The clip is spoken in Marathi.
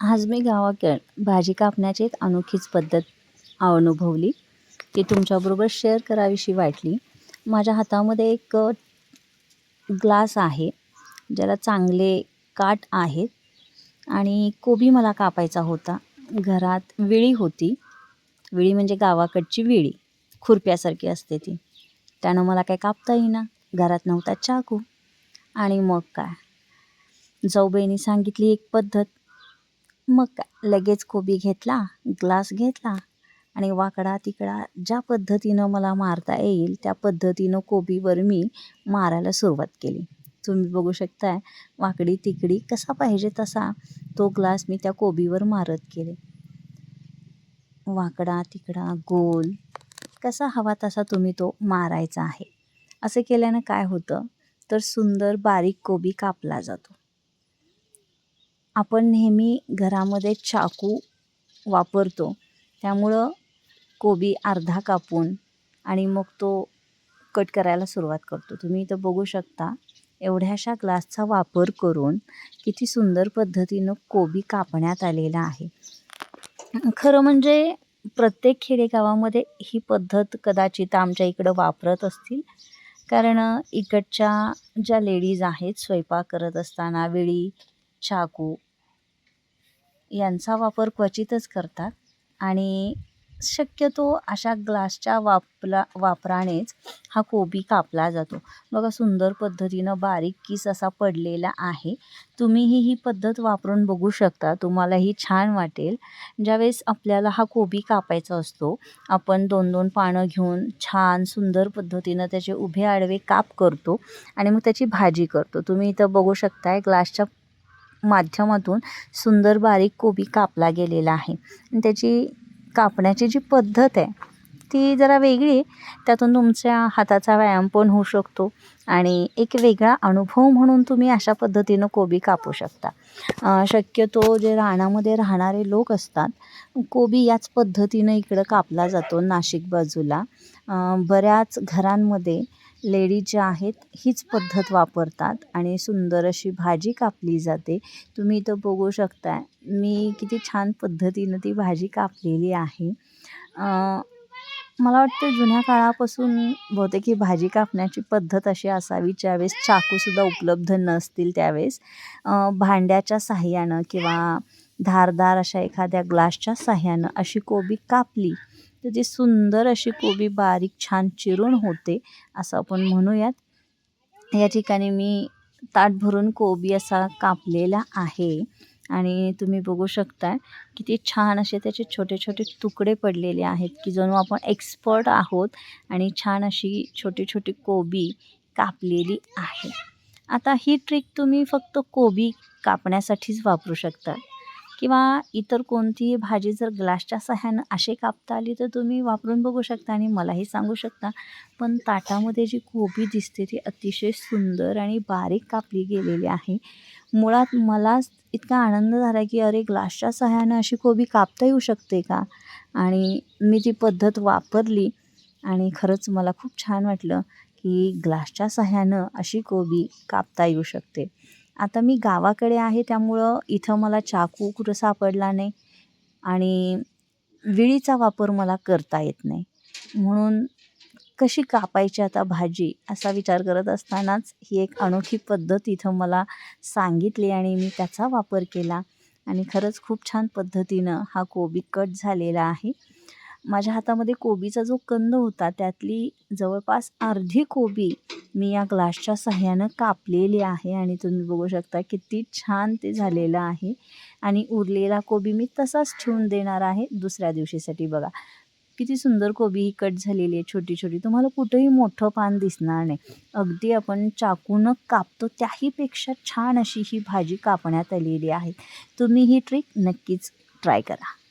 आज मी गावाकड भाजी कापण्याची एक अनोखीच पद्धत अनुभवली. ती तुमच्याबरोबर शेअर करावीशी वाटली. माझ्या हातामध्ये एक ग्लास आहे ज्याला चांगले काठ आहेत आणि कोबी मला कापायचा होता. घरात विळी होती. विळी म्हणजे गावाकडची विळी. खुरप्यासारखी असते ती. त्यानं मला काय कापता येईना. घरात नव्हता चाकू. आणि मग काय? जाऊबाईंनी सांगितली एक पद्धत. मग लगेच कोबी घेतला ग्लास घेतला आणि वाकडा तिकडा ज्या पद्धतीनं मला मारता येईल त्या पद्धतीनं कोबीवर मी मारायला सुरुवात केली. तुम्ही बघू शकताय वाकडी तिकडी कसा पाहिजे तसा तो ग्लास मी त्या कोबीवर मारत गेले. वाकडा तिकडा गोल कसा हवा तसा तुम्ही तो मारायचा आहे. असं केल्यानं काय होतं? तर सुंदर बारीक कोबी कापला जातो. आपण नेहमी घरामध्ये चाकू वापरतो. त्यामुळं कोबी अर्धा कापून आणि मग तो कट करायला सुरुवात करतो. तुम्ही इथं बघू शकता एवढ्याशा ग्लासचा वापर करून किती सुंदर पद्धतीनं कोबी कापण्यात आलेला आहे. खरं म्हणजे प्रत्येक खेडेगावामध्ये ही पद्धत कदाचित आमच्या इकडं वापरत असतील. कारण इकडच्या ज्या लेडीज आहेत स्वयंपाक करत असताना वेळी चाकू यांचा वापर क्वचितच करतात. आणि शक्यतो अशा ग्लासच्या वापला वापरानेच हा कोबी कापला जातो. बघा सुंदर पद्धतीनं बारीक किस असा पडलेला आहे. तुम्हीही ही पद्धत वापरून बघू शकता. तुम्हालाही छान वाटेल. ज्यावेळेस आपल्याला हा कोबी कापायचा असतो आपण दोन दोन पानं घेऊन छान सुंदर पद्धतीनं त्याचे उभे आडवे काप करतो आणि मग त्याची भाजी करतो. तुम्ही इथं बघू शकताय ग्लासच्या माध्यमातून सुंदर बारीक कोबी कापला गेलेला आहे. आणि त्याची कापण्याची जी पद्धत आहे ती जरा वेगळी. त्यातून तुमच्या हाताचा व्यायाम पण होऊ शकतो आणि एक वेगळा अनुभव म्हणून तुम्ही अशा पद्धतीनं कोबी कापू शकता. शक्यतो जे रानामध्ये राहणारे लोक असतात कोबी याच पद्धतीनं इकडं कापला जातो नाशिक बाजूला. बऱ्याच घरांमध्ये लेडीज ज्या आहेत हीच पद्धत वापरतात आणि सुंदर अशी भाजी कापली जाते. तुम्ही इथं बघू शकता मी किती छान पद्धतीनं ती भाजी कापलेली आहे. मला वाटतं जुन्या काळापासून बहुतेक ही भाजी कापण्याची पद्धत अशी असावी ज्यावेळेस चाकूसुद्धा उपलब्ध नसतील त्यावेळेस. भांड्याच्या साह्यानं किंवा धारदार अशा एखाद्या ग्लासच्या साह्यानं अशी कोबी कापली तर ती सुंदर अशी कोबी बारीक छान चिरून होते असं आपण म्हणूयात. या ठिकाणी मी ताट भरून कोबी असा कापलेला आहे. आणि तुम्ही बघू शकताय किती छान असे त्याचे छोटे छोटे तुकडे पडलेले आहेत की जणू आपण एक्सपर्ट आहोत आणि छान अशी छोटी छोटी कोबी कापलेली आहे. आता ही ट्रिक तुम्ही फक्त कोबी कापण्यासाठीच वापरू शकता. किंवा इतर कोणतीही भाजी जर ग्लासच्या सहाय्यानं असे कापता आली तर तुम्ही वापरून बघू शकता आणि मलाही सांगू शकता. पण ताटामध्ये जी कोबी दिसते ती अतिशय सुंदर आणि बारीक कापली गेलेली आहे. मुळात मला इतका आनंद झाला की अरे ग्लासच्या सहाय्यानं अशी कोबी कापता येऊ शकते का? आणि मी ती पद्धत वापरली आणि खरंच मला खूप छान वाटलं की ग्लासच्या सहाय्यानं अशी कोबी कापता येऊ शकते. आता मी गावाकडे आहे त्यामुळं इथं मला चाकू कुठं सापडला नाही आणि विळीचा वापर मला करता येत नाही. म्हणून कशी कापायची आता भाजी असा विचार करत असतानाच ही एक अनोखी पद्धत इथं मला सांगितली आणि मी त्याचा वापर केला. आणि खरंच खूप छान पद्धतीनं हा कोबी कट झालेला आहे. माझ्या हातामध्ये कोबीचा जो कंद होता त्यातली जवळपास अर्धी कोबी मी या ग्लासच्या सहाय्यानं कापलेली आहे आणि तुम्ही बघू शकता किती छान ते झालेलं आहे. आणि उरलेला कोबी मी तसाच ठेवून देणार आहे दुसऱ्या दिवशीसाठी बघा. किती सुंदर कोबी ही कट झालेली आहे छोटी छोटी तुम्हाला कुठंही मोठं पान दिसणार नाही. अगदी आपण चाकूनं कापतो त्याहीपेक्षा छान अशी ही भाजी कापण्यात आलेली आहे. तुम्ही ही ट्रिक नक्कीच ट्राय करा.